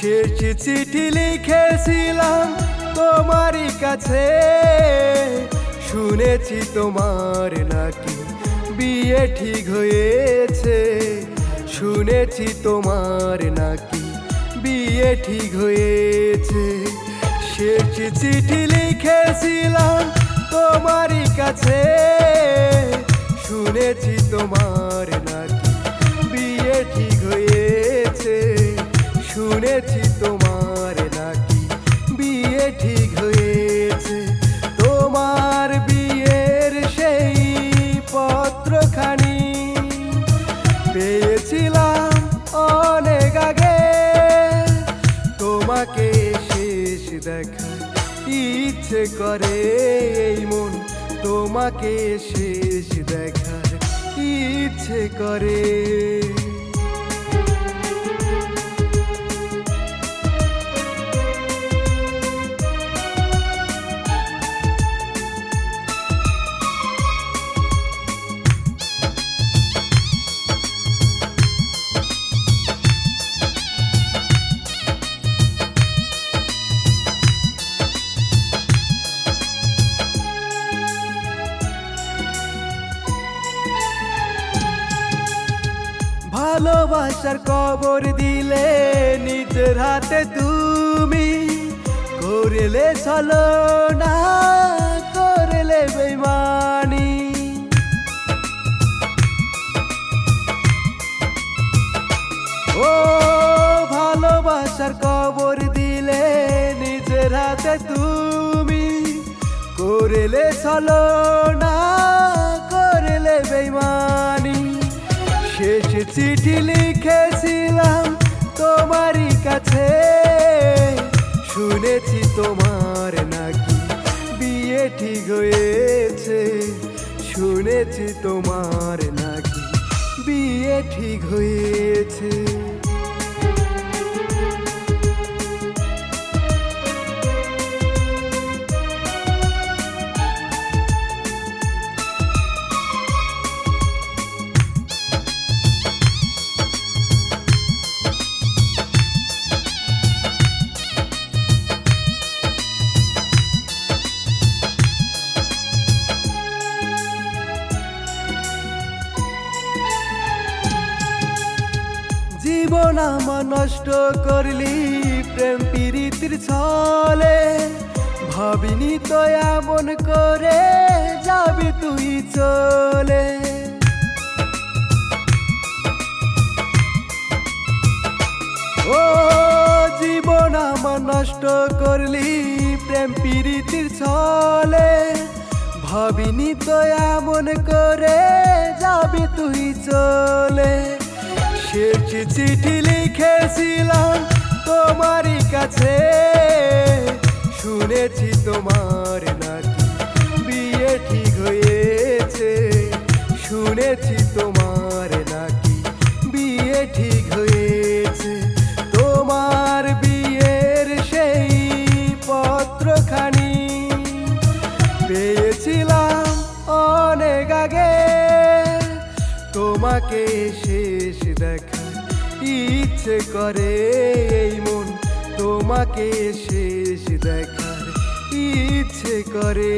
চিঠি লিখেছিলাম তোমারই কাছে। শুনেছি তোমার নাকি বিয়ে ঠিক হয়েছে। শুনেছি তোমার নাকি বিয়ে ঠিক হয়েছে। শেষ চিঠি লিখেছিলাম তোমারই কাছে। শুনেছি তোমার নাকি বিয়ে ঠিক শুনেছি তোমার নাকি? বিয়ে ঠিক হয়েছে। তোমার বিয়ের সেই পত্রখানি পেয়েছিলাম অনেক আগে। তোমাকে শেষ দেখা ইচ্ছে করে এই মন। তোমাকে শেষ দেখার ইচ্ছে করে। ভালোবাসার কবর দিলে নিজের হাতে তুমি করলে চলো না, করলে বেমানি ও ভালোবাসার কবর দিলে নিজের হাতে তুমি করলে চলো না, করলে বেমানি শেষ চিঠি লিখেছিলাম তোমারই কাছে। শুনেছি তোমার নাকি বিয়ে ঠিক হয়েছে। শুনেছি তোমার নাকি বিয়ে ঠিক হয়েছে। জীবন আমার নষ্ট করলি, প্রেম প্রীতির ছলে। ভাবিনি তো এমন করে যাবি তুই চলে। ও জীবন আমার নষ্ট করলি, প্রেম প্রীতির ছলে। ভাবিনি তো এমন করে যাবি তুই চলে। শেষ চিঠি লিখেছিলাম তোমারই কাছে। শুনেছি তোমার নাকি বিয়ে ঠিক হয়েছে। শুনেছি তোমার তোমাকে শেষ দেখা। ইচ্ছে করে এই মন তোমাকে শেষ দেখার। ইচ্ছে করে